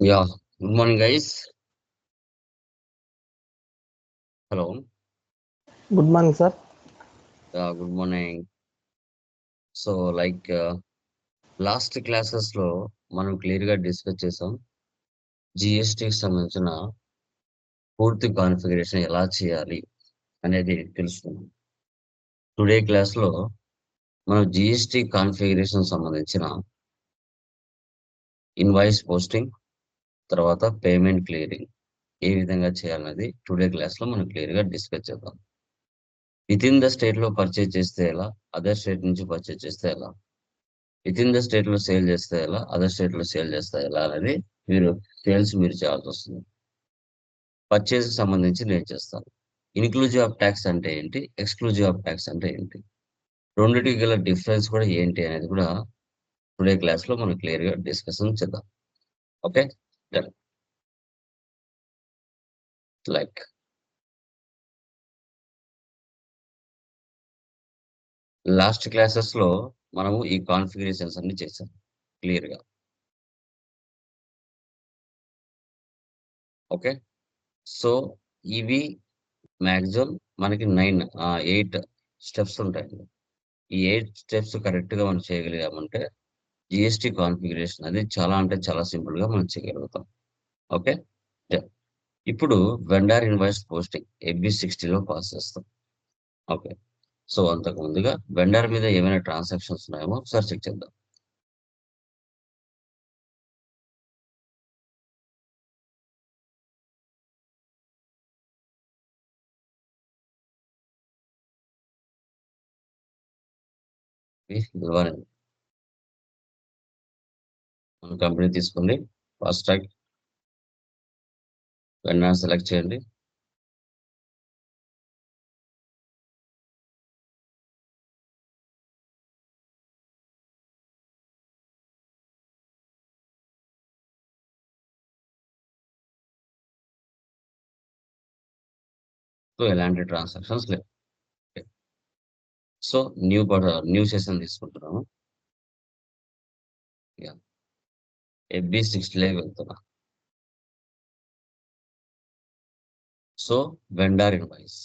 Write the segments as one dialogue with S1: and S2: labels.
S1: Yeah, good morning, guys. Hello.
S2: Good morning sir
S1: good morning. So like last క్లాసెస్లో మనం క్లియర్గా discuss చేసాం జిఎస్టికి సంబంధించిన పూర్తి కాన్ఫిగరేషన్ ఎలా చేయాలి అనేది తెలుసుకున్నాం టుడే క్లాస్లో మనం జిఎస్టి కాన్ఫిగరేషన్ సంబంధించిన ఇన్వాయిస్ పోస్టింగ్ తర్వాత పేమెంట్ క్లియరింగ్. ఏ విధంగా చేయాలనేది టుడే క్లాస్లో మనం క్లియర్గా డిస్కస్ చేద్దాం. విత్ ఇన్ ద స్టేట్లో పర్చేజ్ చేస్తే ఎలా? అదర్ స్టేట్ నుంచి పర్చేజ్ చేస్తే ఎలా? విత్ ఇన్ ద స్టేట్లో సేల్ చేస్తే ఎలా? అదర్ స్టేట్లో సేల్ చేస్తే ఎలా అనేది మీరు సేల్స్ మీరు చేయాల్సి వస్తుంది. పర్చేజ్ సంబంధించి నేను చేస్తాను. ఇన్క్లూజివ్ ఆఫ్ ట్యాక్స్ అంటే ఏంటి? ఎక్స్క్లూజివ్ ఆఫ్ ట్యాక్స్ అంటే ఏంటి? రెండింటికి గల డిఫరెన్స్ కూడా ఏంటి అనేది కూడా టుడే క్లాస్లో మనం క్లియర్గా డిస్కషన్ చేద్దాం. ఓకే? డన్ లైక్ లాస్ట్ క్లాసెస్లో మనము ఈ కాన్ఫిగరేషన్స్ అన్ని చేసాం. క్లియర్గా. ఓకే సో ఇవి మ్యాక్సిమం మనకి నైన్ ఎయిట్ స్టెప్స్ ఉంటాయండి. ఈ ఎయిట్ స్టెప్స్ కరెక్ట్గా మనం చేయగలిగామంటే జిఎస్టి కాన్ఫిగరేషన్ అది చాలా అంటే చాలా సింపుల్గా మనం చేయగలుగుతాం. ఓకే ఇప్పుడు వెండార్ ఇన్వాయిస్ పోస్టింగ్ ఎఫ్బి సిక్స్టీలో పాస్ చేస్తాం. ఓకే సో అంతకు ముందుగా వెండర్ మీద ఏమైనా ట్రాన్సాక్షన్స్ ఉన్నాయేమో ఒకసారి చెక్ చేద్దాం. ఇదిగోనండి. మన కంపెనీ తీసుకుంది. ఫాస్ట్ ట్రాక్ వెన్నా సెలెక్ట్ చేయండి. సో ఎలాంటి ట్రాన్సాక్షన్స్ లేవు సో న్యూ న్యూ సెషన్ తీసుకుంటున్నాము. ఎఫ్బి లే వెళ్తున్నా సో వెండార్ ఇన్వాయిస్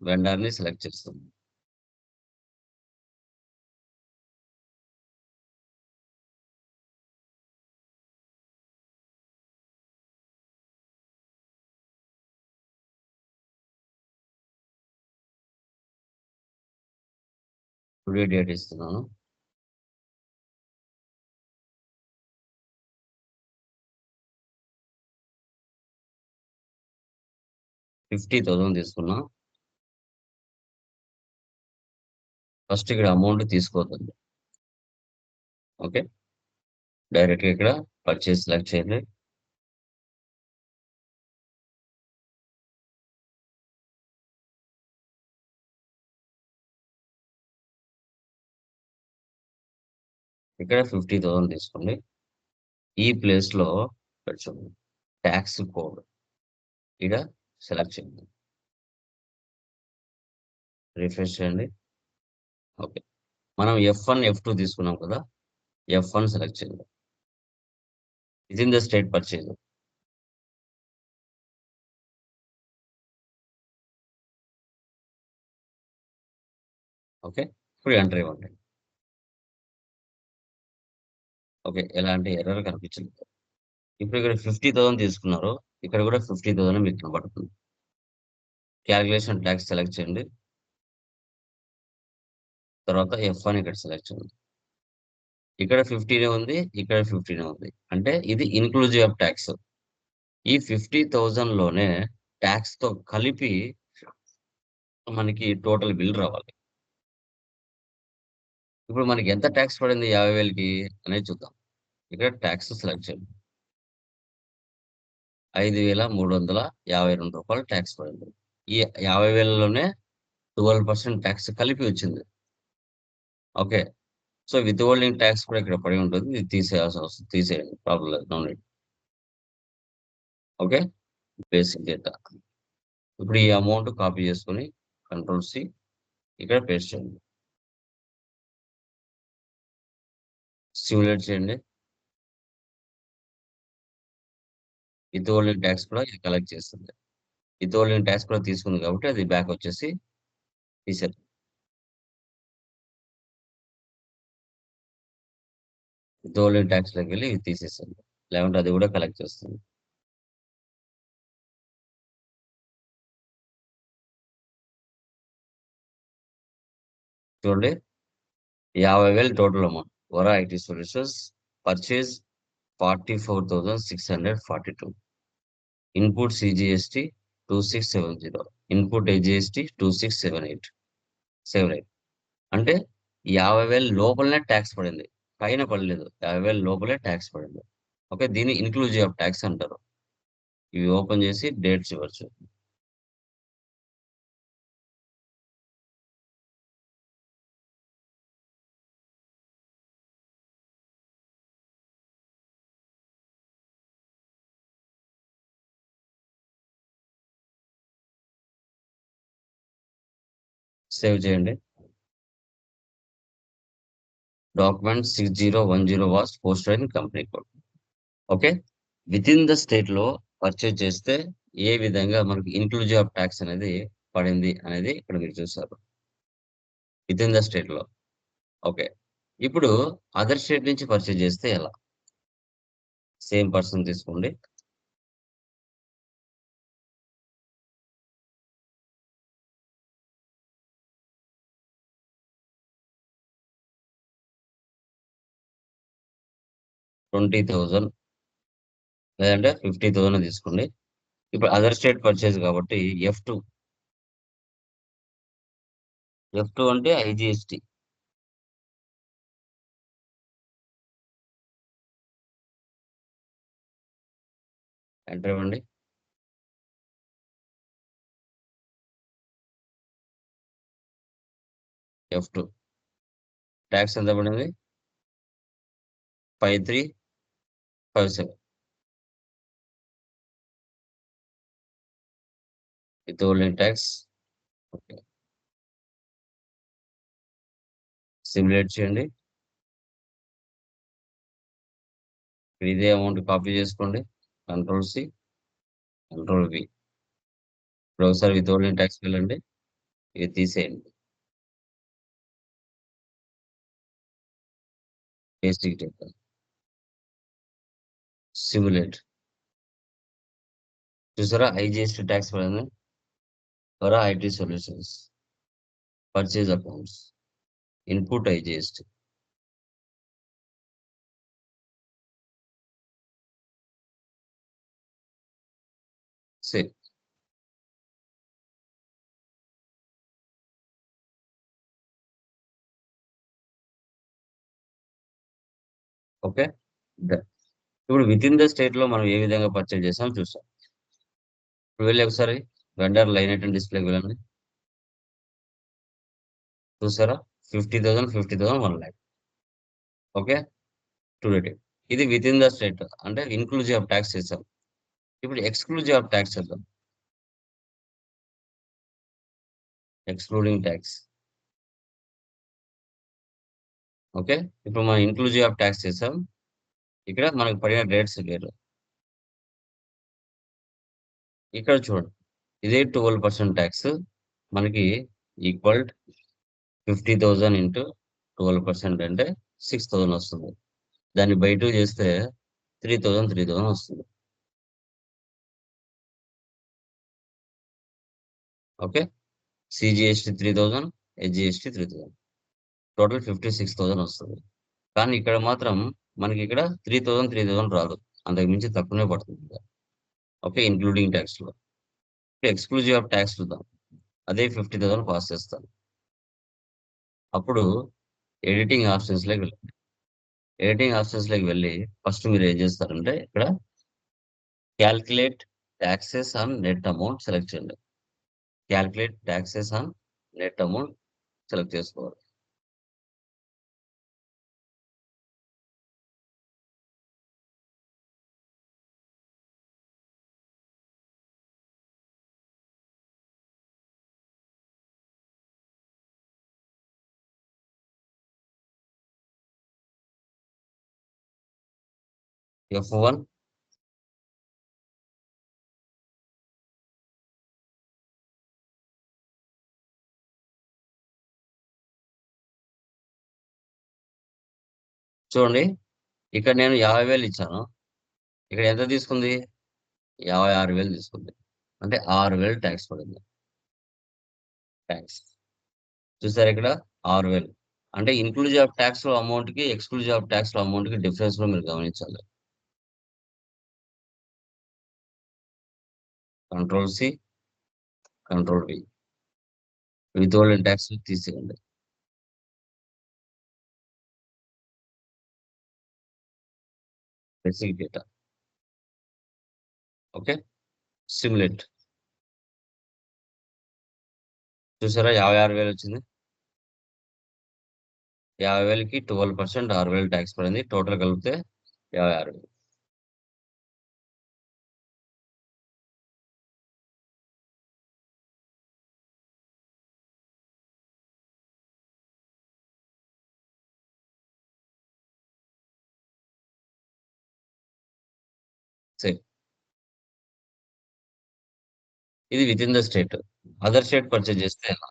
S1: వెండార్ని సెలెక్ట్ చేస్తుంది టుడే డేట్ ఇస్తున్నాను. ఫిఫ్టీ థౌసండ్ తీసుకున్నా. ఫస్ట్ ఇక్కడ అమౌంట్ తీసుకోవద్దండి. ఓకే? డైరెక్ట్ ఇక్కడ పర్చేస్ సెలెక్ట్ చేయండి. ఇక్కడ ఫిఫ్టీ థౌసండ్ తీసుకోండి. ఈ ప్లేస్లో ట్యాక్స్ కోడ్. ఇక్కడ సెలెక్ట్ చేయండి. రిఫ్రెష్ చేయండి. ఓకే. మనం ఎఫ్ వన్ ఎఫ్ టూ తీసుకున్నాం కదా ఎఫ్ వన్ సెలెక్ట్ చేయండి. ఇది in the state purchase. Okay. ఇప్పుడు ఎంటర్ ఇవ్వండి. ఓకే. ఎలాంటి ఎర్రర్ కనిపించలేదు. ఇప్పుడు ఇక్కడ ఫిఫ్టీ థౌసండ్ తీసుకున్నారు. ఇక్కడ కూడా ఫిఫ్టీ థౌసండ్ మీకు కనబడుతుంది. క్యాలిక్యులేషన్ ట్యాక్స్ సెలెక్ట్ చేయండి. తర్వాత ఎఫ్ అని ఇక్కడ సెలెక్ట్ చేయండి. ఇక్కడ ఫిఫ్టీనే ఉంది ఇక్కడ ఫిఫ్టీనే ఉంది. అంటే ఇది ఇన్క్లూజివ్ ఆఫ్ ట్యాక్స్ ఈ ఫిఫ్టీ థౌజండ్లోనే లోనే ట్యాక్స్తో కలిపి మనకి టోటల్ బిల్ రావాలి. ఇప్పుడు మనకి ఎంత ట్యాక్స్ పడింది యాభై వేలకి అనేది చూద్దాం. ఇక్కడ ట్యాక్స్ సెలెక్ట్ చేయండి. ఐదు వేల మూడు వందల యాభై రెండు రూపాయలు ట్యాక్స్ పడింది. ఈ యాభై వేలలోనే ట్వెల్వ్ పర్సెంట్ ట్యాక్స్ కలిపి వచ్చింది. Okay. So withholding tax కూడా ఇక్కడ పడి ఉంటుంది. ఇది తీసేయాల్సి వస్తుంది తీసేయండి. ప్రాబ్లం లేదు. No need okay? Basic data ఇప్పుడు ఈ అమౌంట్ కాపీ చేసుకొని కంట్రోల్ సి ఇక్కడ పేస్ట్ చేయండి. సిమ్యులేట్ చేయండి. వితోలింగ్ ట్యాక్స్ కూడా ఇది కలెక్ట్ చేస్తుంది. వితోలింగ్ ట్యాక్స్ కూడా తీసుకుంది కాబట్టి అది బ్యాక్ వచ్చేసి తీసారు వితోలింగ్ ట్యాక్స్లోకి వెళ్ళి ఇది తీసేస్తుంది లేకుంటే అది కూడా కలెక్ట్ చేస్తుంది. చూడండి. యాభై వేలు total amount. Vara IT solutions purchase forty four thousand six hundred forty two. Input CGST two six seven zero input SGST two six seven eight seven eight అంటే యాభై వేల లోపలనే ట్యాక్స్ పడింది. పైన పడలేదు. యాభై వేల లోపలే ట్యాక్స్ పడింది. ఓకే దీన్ని ఇన్క్లూజివ్ ఆఫ్ ట్యాక్స్ అంటారు. ఇవి ఓపెన్ చేసి డేట్స్ ఇవ్వచ్చు సేవ్ చేయండి. Document six zero one zero was post in company code. Okay? Within the స్టేట్లో పర్చేజ్ చేస్తే ఏ విధంగా మనకి ఇన్క్లూజివ్ ఆఫ్ ట్యాక్స్ అనేది పడింది అనేది ఇక్కడ మీరు చూసారు. విత్ ఇన్ ద స్టేట్లో. ఓకే? ఇప్పుడు అదర్ స్టేట్ నుంచి పర్చేజ్ చేస్తే ఎలా? సేమ్ పర్సన్ తీసుకోండి. ట్వంటీ థౌజండ్ లేదంటే ఫిఫ్టీ థౌజండ్ తీసుకోండి. ఇప్పుడు అదర్ స్టేట్ పర్చేజ్ కాబట్టి ఎఫ్ టూ. ఎఫ్ టూ అంటే ఐజిఎస్టి ఎంటర్ ఇవ్వండి. F two. ట్యాక్స్ ఎంత పడింది? Five three. Five seven with only tax. Simulate చేయండి. ఇదే అమౌంట్ కాపీ చేసుకోండి. Control C control V. ఇప్పుడు ఒకసారి విత్ ఓన్లీ ట్యాక్స్ వెళ్ళండి. ఇది తీసేయండి. బేసిక్ డేటా సిమ్యులేట్ చూసారా ఐజిఎస్టీ ట్యాక్స్ పడింది Vara IT solutions purchase accounts input IGST same okay ఇప్పుడు విత్ ఇన్ ద స్టేట్లో మనం ఏ విధంగా పర్చేజ్ చేసామో చూస్తాం. ఇప్పుడు వెళ్ళి ఒకసారి వెండర్ లైన్ ఐటమ్ డిస్ప్లేకి వెళ్ళండి. చూసారా fifty thousand fifty thousand one lakh okay to ఇది విత్ ఇన్ ద స్టేట్ అంటే ఇన్క్లూజివ్ ఆఫ్ ట్యాక్స్ చేసాం ఇప్పుడు ఎక్స్క్లూజివ్ ఆఫ్ ట్యాక్స్ చేద్దాం ఎక్స్క్లూడింగ్ ట్యాక్స్ ఓకే ఇప్పుడు మనం ఇన్క్లూజివ్ ఆఫ్ ట్యాక్స్ చేసాం ఇక్కడ మనకు పడిన రేట్స్ లేరు ఇక్కడ చూడండి ఇదే ట్వెల్వ్ పర్సెంట్ ట్యాక్స్ మనకి equal fifty thousand into twelve percent అంటే సిక్స్ థౌజండ్ వస్తుంది. దాన్ని బై టూ చేస్తే త్రీ థౌజండ్ త్రీ థౌజండ్ వస్తుంది. Okay? CGST three thousand SGST three thousand total fifty six thousand వస్తుంది. కానీ ఇక్కడ మాత్రం మనకి ఇక్కడ త్రీ థౌజండ్ త్రీ థౌసండ్ రాదు. అంతకు మించి తక్కువనే పడుతుంది ఓకే ఇంక్లూడింగ్ ట్యాక్స్లో ఎక్స్క్లూజివ్ ఆఫ్ ట్యాక్స్ చూద్దాం. అదే ఫిఫ్టీ థౌసండ్ పాస్ చేస్తాను. అప్పుడు ఎడిటింగ్ ఆప్షన్స్లోకి వెళ్ళండి. ఎడిటింగ్ ఆప్షన్స్లోకి వెళ్ళి ఫస్ట్ మీరు ఏం చేస్తారంటే ఇక్కడ calculate taxes on net amount select చేయండి. Calculate taxes on net amount select చేసుకోవాలి. ఎఫ్ వన్ చూడండి ఇక్కడ నేను యాభై వేలు ఇచ్చాను. ఇక్కడ ఎంత తీసుకుంది? యాభై ఆరు వేలు తీసుకుంది. అంటే ఆరు వేలు ట్యాక్స్ పడింది. ట్యాక్స్. చూసారు ఇక్కడ? ఆరు వేలు. అంటే ఇన్క్లూజివ్ ఆఫ్ ట్యాక్స్ అమౌంట్కి ఎక్స్క్లూజివ్ ఆఫ్ ట్యాక్స్ అమౌంట్కి డిఫరెన్స్ మీరు గమనించాలి. Control C control V withhold tax తీసేయండి. బేసిక్ డేటా ఓకే సిమ్యులేట్ చూసారా? యాభై ఆరు వేలు వచ్చింది. యాభై వేలకి ట్వెల్వ్ పర్సెంట్ ఆరు వేలు ట్యాక్స్ పడింది. టోటల్ కలిపితే యాభై ఆరు వేలు. సేమ్ ఇది within the state other state purchase చేస్తే ఎలా?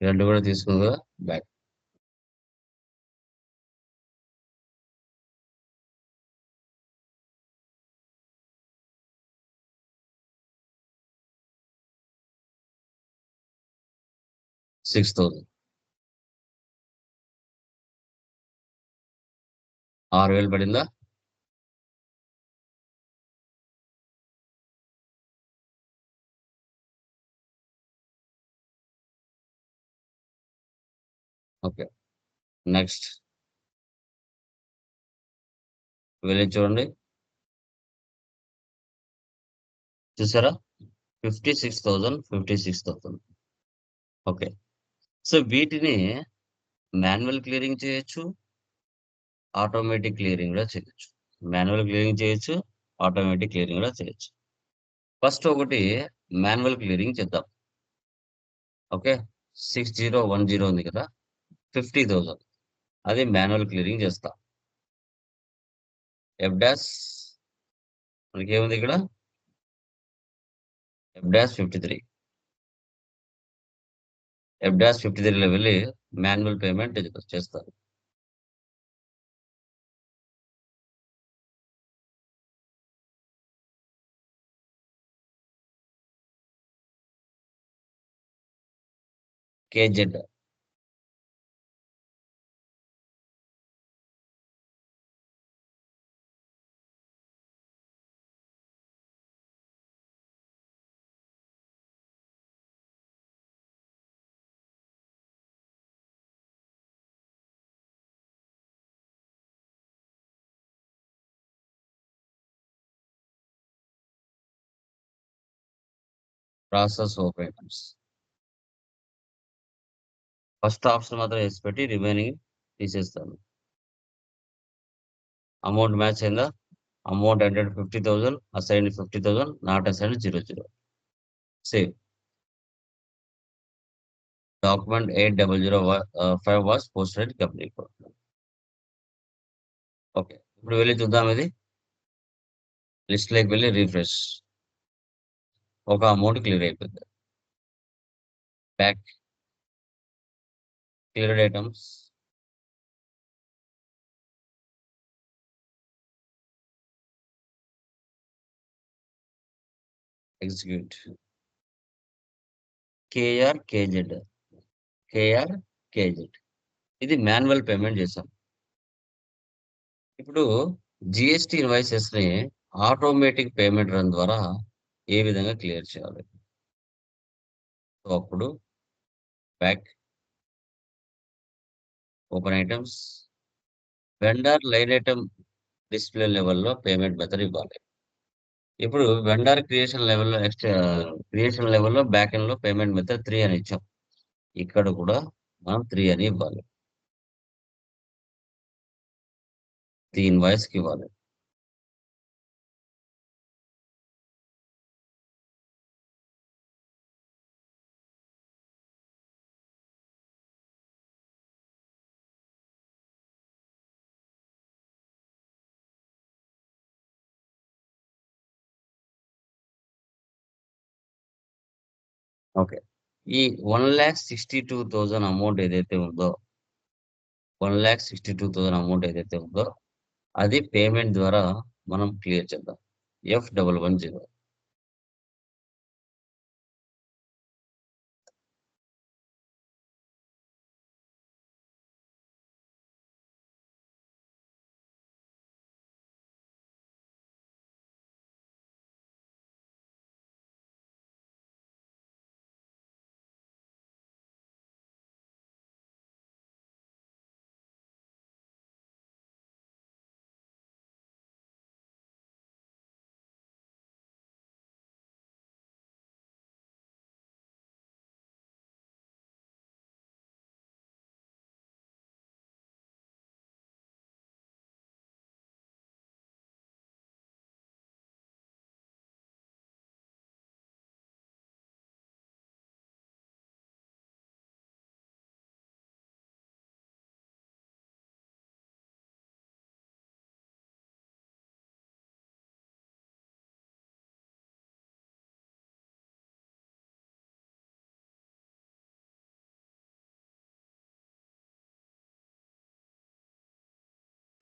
S1: రెండు కూడా తీసుకుందా బ్యాక్ సిక్స్ థౌసండ్ ఆరు వేలు పడిందా? ఓకే. నెక్స్ట్. వెళ్ళి చూడండి. చూసారా? Fifty six thousand fifty six thousand okay. So వీటిని మాన్యువల్ క్లియరింగ్ చేయొచ్చు ఆటోమేటిక్ క్లియరింగ్ కూడా చేయొచ్చు. మాన్యువల్ క్లియరింగ్ చేయొచ్చు ఆటోమేటిక్ క్లియరింగ్ కూడా చేయొచ్చు. ఫస్ట్ ఒకటి మాన్యువల్ క్లియరింగ్ చేద్దాం. Okay? Six zero one zero ఉంది కదా? ఫిఫ్టీ థౌజండ్ అది మాన్యువల్ క్లియరింగ్ చేస్తా. ఎఫ్ డాష్ మనకి ఏముంది ఇక్కడ? F dash fifty three. F dash fifty త్రీలో వెళ్ళి మాన్యువల్ పేమెంట్ చేస్తారు KZ process opens first option మాత్రం వేసి పెట్టి రిమైనింగ్ తీసేస్తాను. అమౌంట్ మ్యాచ్ అయిందా? Amount hundred fifty thousand assign fifty thousand not assign zero zero. Save document eight double zero five was posted company okay. ఇప్పుడు వెళ్ళి చూద్దాం ఇది. లిస్ట్ లైక్ వెళ్ళి రీఫ్రెష్. ఒక అమౌంట్ క్లియర్ అయిపోద్ది. Back cleared items execute KR KZ KR KZ ఇది manual payment చేశాం. ఇప్పుడు జిఎస్టి ఇన్వాయిసెస్ని ఆటోమేటిక్ పేమెంట్ రన్ ద్వారా ఏ విధంగా క్లియర్ చేయాలి సో అప్పుడు back open items vendor line item display లెవెల్‌లో పేమెంట్ మెథడ్ ఇవ్వాలి. ఇప్పుడు వెండర్ క్రియేషన్ లెవెల్‌లో నెక్స్ట్ క్రియేషన్ లెవెల్‌లో బ్యాక్ ఎండ్‌లో పేమెంట్ మెథడ్ త్రీ అని ఇచ్చాం. ఇక్కడ కూడా మనం త్రీ అని ఇవ్వాలి. ది ఇన్వాయిస్‌కి ఇవ్వాలి. ఓకే. ఈ one lakh sixty two thousand amount ఏదైతే ఉందో one lakh sixty two thousand amount ఏదైతే ఉందో అది పేమెంట్ ద్వారా మనం క్లియర్ చేద్దాం. F double one zero.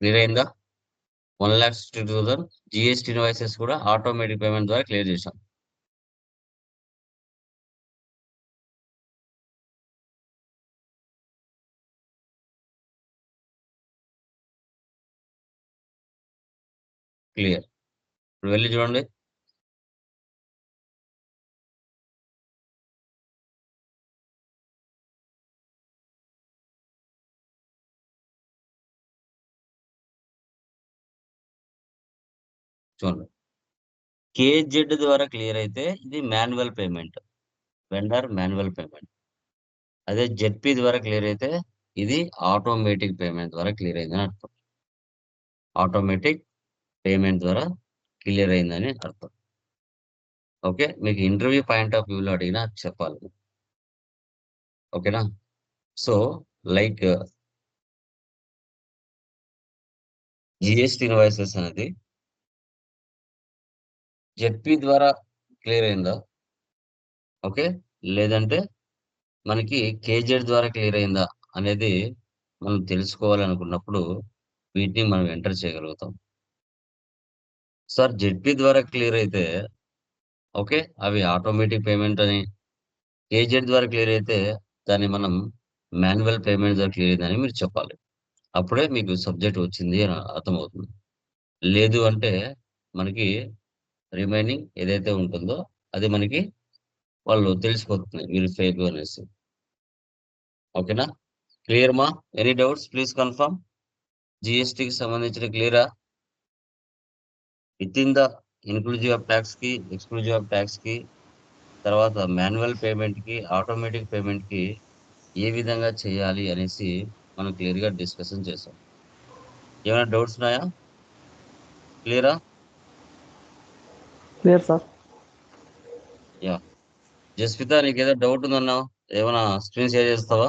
S1: Clear అయిందా? 1,62,000 జీఎస్టీ ఇన్వాయిసెస్ కూడా ఆటోమేటిక్ పేమెంట్ ద్వారా క్లియర్ చేశాం. క్లియర్. ఇప్పుడు వెళ్ళి చూడండి. చూడండి. కేజెడ్ ద్వారా క్లియర్ అయితే ఇది manual payment. Vendor manual payment. అదే జెడ్పి ద్వారా క్లియర్ అయితే ఇది ఆటోమేటిక్ పేమెంట్ ద్వారా క్లియర్ అయిందని అర్థం. ఆటోమేటిక్ పేమెంట్ ద్వారా క్లియర్ అయిందని అర్థం. ఓకే. మీకు ఇంటర్వ్యూ పాయింట్ ఆఫ్ వ్యూలో అడిగినా చెప్పాలి. ఓకేనా? సో, లైక్ జిఎస్టి ఇన్వాయిసెస్ అనేది జెడ్పీ ద్వారా క్లియర్ అయిందా? ఓకే. లేదంటే మనకి కేజెడ్ ద్వారా క్లియర్ అయిందా? అనేది మనం తెలుసుకోవాలనుకున్నప్పుడు వీటిని మనం ఎంటర్ చేయగలుగుతాం. సార్ జెడ్పీ ద్వారా క్లియర్ అయితే ఓకే. అవి ఆటోమేటిక్ పేమెంట్ అని, కేజెడ్ ద్వారా క్లియర్ అయితే దాన్ని మనం మాన్యువల్ పేమెంట్ ద్వారా క్లియర్ అయిందని మీరు చెప్పాలి. అప్పుడే మీకు సబ్జెక్ట్ వచ్చింది అని అర్థమవుతుంది. లేదు అంటే మనకి రిమైనింగ్ ఏదైతే ఉంటుందో అది మనకి వాళ్ళు తెలిసిపోతుంది. మీరు ఫేక్ అనేసి. ఓకేనా? క్లియర్ మా? Any doubts please confirm. జిఎస్టికి సంబంధించిన క్లియరా? Within the inclusive of ట్యాక్స్కి ఎక్స్‌క్లూజివ్ ఆఫ్ ట్యాక్స్కి తర్వాత మాన్యువల్ పేమెంట్‌కి, ఆటోమేటిక్ పేమెంట్‌కి ఏ విధంగా చేయాలి అనేసి మనం క్లియర్‌గా డిస్కషన్ చేసాం. ఏమైనా డౌట్స్ ఉన్నాయా? క్లియరా?
S2: Clear sir.
S1: యాహ్! జస్విత ఏదో డౌట్ ఉందన్నావు. ఏమైనా స్క్రీన్ షేర్ చేస్తావా?